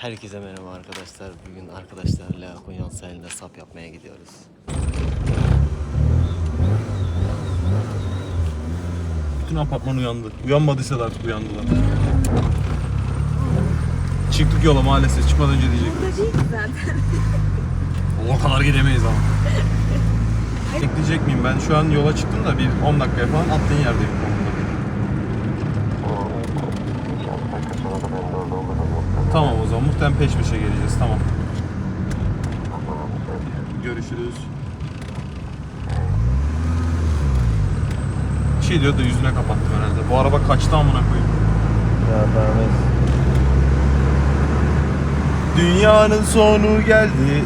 Herkese merhaba arkadaşlar. Bugün arkadaşlarla Konya sahilinde sap yapmaya gidiyoruz. Bütün apartman uyandı. Uyanmadıysa da artık uyandılar. Çıktık yola maalesef. Çıkmadan önce diyecek. Burada değil ki zaten. O kadar gidemeyiz ama. Bekleyecek miyim? Ben şu an yola çıktım da bir 10 dakikaya falan attığın yerdeyim. Tamam o zaman muhtemelen peş peşe geleceğiz. Tamam. Görüşürüz. Bir şey diyor da yüzüne kapattım herhalde. Bu araba kaçtı amına koyayım. Dünyanın sonu geldi.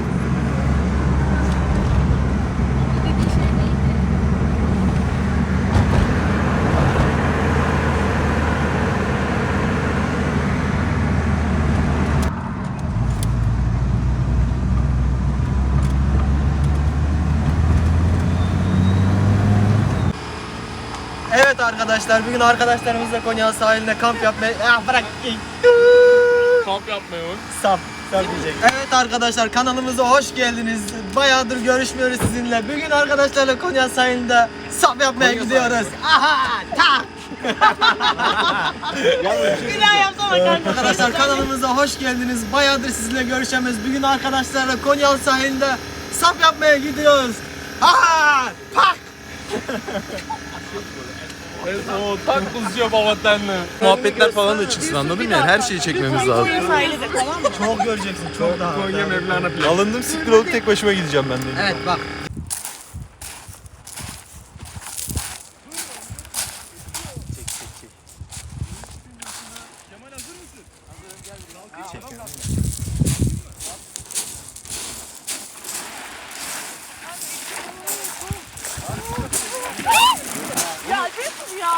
Evet arkadaşlar bugün arkadaşlarımızla Konya sahilinde kamp yapmaya... Ya bırak! Kamp yapmıyor. Sap. Sap diyecek. Evet arkadaşlar kanalımıza hoş geldiniz. Bayağıdır görüşmüyoruz sizinle. Bugün arkadaşlarla Konya sahilinde sap yapmaya gidiyoruz. Aha! Tak! Bir daha yapsana kanka. Arkadaşlar kanalımıza hoş geldiniz. Bayağıdır sizinle görüşemiyoruz. Bugün arkadaşlarla Konya sahilinde sap yapmaya gidiyoruz. Aha! Pak! O tak uzuyor babatenle. Muhabbetler falan da çıksın anladın mı yani? Her şeyi çekmemiz lazım. Konya sahili de tamam mı? Çok göreceksin. Çok daha. Konya Mevlana plan. Alındım siktir olup tek başıma gideceğim ben de. Evet bak. Ya Cesur ya.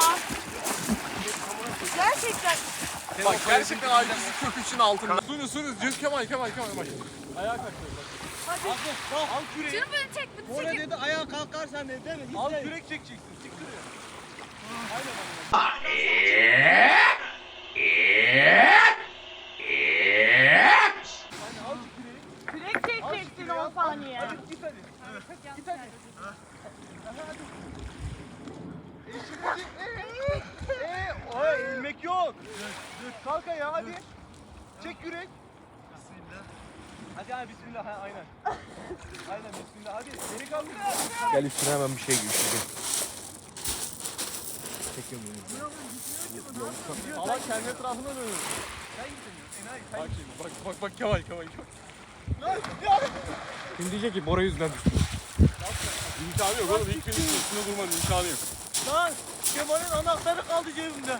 Gerçekten. Bak gerçekten ailesi kök için altında. Sunu sunu Cüz Kemal Kemal Kemal bak. Ayağa kalk. Al küreği. Şunu böyle çek. bunu çek. dedi ayağa kalkarsan dedi değil mi? Al kürek çekeceksin. Siktir ya. Kürek çekeceksin 10 saniye. Git hadi. Git hadi. Eee o ilmek yok. Kalk ayağa hadi. Çek yürek. Bismillah. Hadi hadi bismillah ha, aynen. Aynen bismillah hadi. Beni kaldır. Gel üstüne hemen bir şey giy. Allah kendi etrafına dönüyor. Sen gidemiyorsun. Bak şimdi bak bak bak Kemal Kemal Kemal. Şimdi diyecek ki Bora yüzünden düştü. İmkanı yok oğlum. İlk gün üstünde durmanın imkanı yok. Lan Kemal'in anahtarı kaldı cebimde.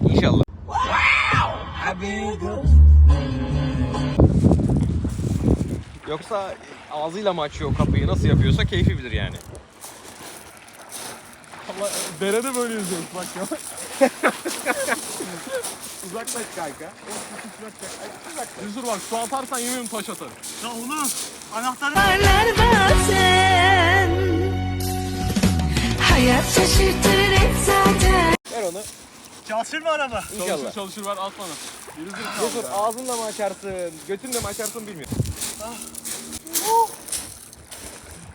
İnşallah. Yoksa ağzıyla mı açıyor kapıyı nasıl yapıyorsa keyfi bilir yani. Allah derede böyle yüzüyoruz bak ya. Uzaklaş kanka. Cesur bak su atarsan yemin taş atarım. Ya oğlum anahtarı Hayat şaşırtır hep zaten Ver onu. çalışır mı araba? İnşallah. Çalışır çalışır ver at bana. Yürü zırh Dur ağzınla mı açarsın, götünle mi açarsın bilmiyorum.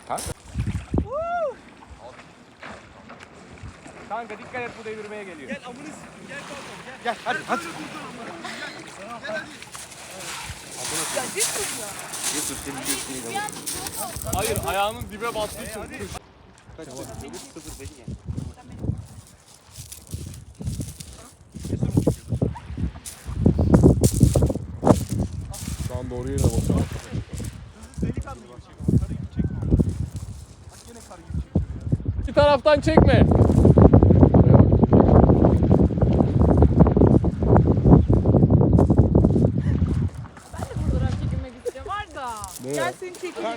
Kanka. Kanka dikkat et bu devirmeye geliyor. Gel amını gel kalkalım gel. Gel hadi hadi. Yusuf senin göğsüne gel. Hayır ayağının dibe bastığı için. Kaç Sıfır beni gel. Şu an doğru yerine basıyorum. İki taraftan çekme. Gel seni çekelim.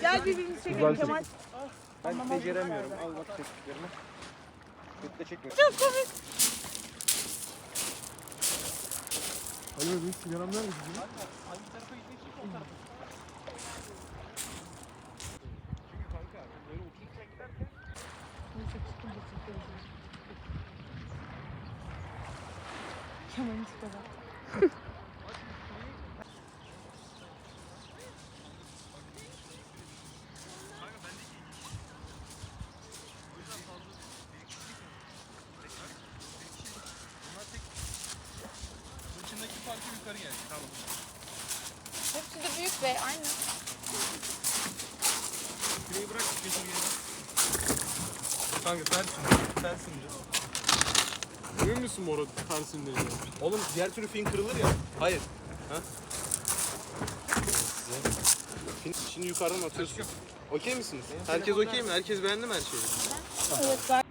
Gel birbirimizi çekelim Kemal. Ben beceremiyorum. Al bak çektiklerimi. Götte çekme. Çok komik. Hayır benim sigaram nerede? Hangi tarafa gideceksin o tarafa. Çünkü kanka böyle otururken giderken Neyse çıkınca çekeriz. Kemal'in tipe bak. İçindeki farkı yukarı gel. Tamam. Hepsi de büyük ve aynı. Küreği bırak geri. Kanka tersin. Tersin biraz. Emin misin Moro tersinde ya? Oğlum diğer türlü fin kırılır ya. Hayır. Ha? Fin, şimdi yukarıdan atıyorsun. Okey misiniz? Herkes okey mi? Herkes beğendi mi her şeyi? Evet ben.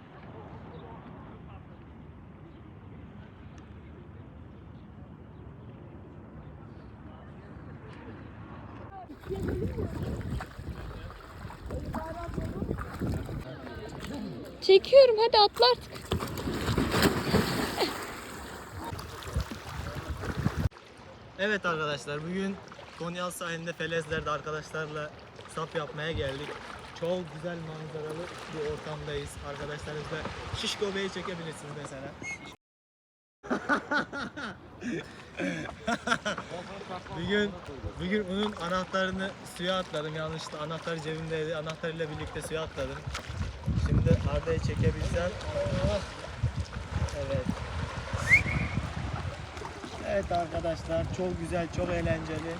Çekiyorum hadi atla artık. Evet arkadaşlar bugün Konyal sahilinde Felezler'de arkadaşlarla sap yapmaya geldik. Çok güzel manzaralı bir ortamdayız. Arkadaşlarımızla Şişko Bey'i çekebilirsiniz mesela. bugün bugün onun anahtarını suya atladım. Yanlışlıkla anahtar cebimdeydi. Anahtarıyla birlikte suya atladım. Şimdi Arda'yı çekebilsem. Evet. Evet arkadaşlar çok güzel, çok eğlenceli.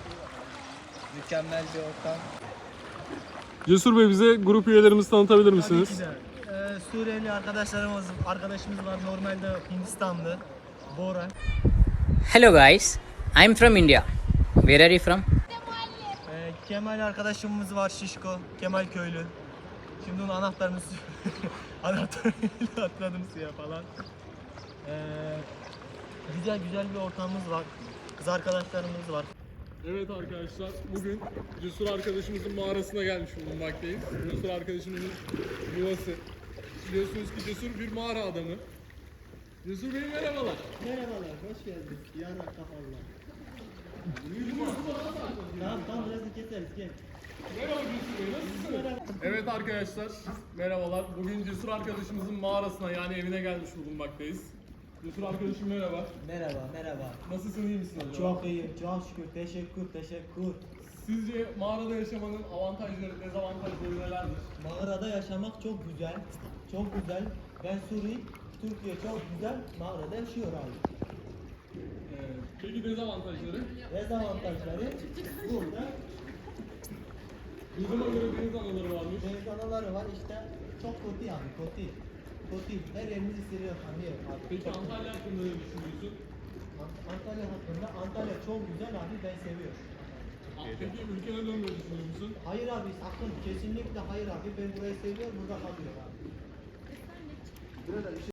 Mükemmel bir ortam. Cesur Bey bize grup üyelerimizi tanıtabilir misiniz? Tabii ki de. Ee, Suriyeli arkadaşlarımız, arkadaşımız var. Normalde Hindistanlı. Bora. Hello guys, I'm from India. Where are you from? Ee, Kemal arkadaşımız var Şişko. Kemal köylü. Şimdi onun anahtarını anahtarıyla atladım suya falan. Ee, güzel güzel bir ortamımız var. Kız arkadaşlarımız var. Evet arkadaşlar, bugün Cesur arkadaşımızın mağarasına gelmiş bulunmaktayız. Cesur arkadaşımızın yuvası. Biliyorsunuz ki Cesur bir mağara adamı. Cesur Bey merhabalar. Merhabalar, hoş geldiniz. Yanak kafalılar. tamam tamam biraz keseriz gel. Merhaba Cesur Bey, nasılsınız? Evet arkadaşlar, merhabalar. Bugün Cesur arkadaşımızın mağarasına yani evine gelmiş bulunmaktayız. Cesur arkadaşım merhaba. Merhaba, merhaba. Nasılsın, iyi misin acaba? Çok iyiyim, çok şükür. Teşekkür, teşekkür. Sizce mağarada yaşamanın avantajları, dezavantajları nelerdir? Mağarada yaşamak çok güzel, çok güzel. Ben Suri, Türkiye çok güzel. Mağarada yaşıyor abi. Ee, peki dezavantajları? Dezavantajları burada Duyduğuma göre deniz anaları varmış. deniz anaları var işte çok kötü abi, kötü. Kötü. Her yerimiz kanıyor abi. Peki Antalya hakkında ne düşünüyorsun? Ant- Antalya hakkında, Antalya çok güzel abi ben seviyorum. Peki ülkene dönmeyi düşünüyor musun? Hayır abi sakın kesinlikle hayır abi ben burayı seviyorum burada kalıyorum abi.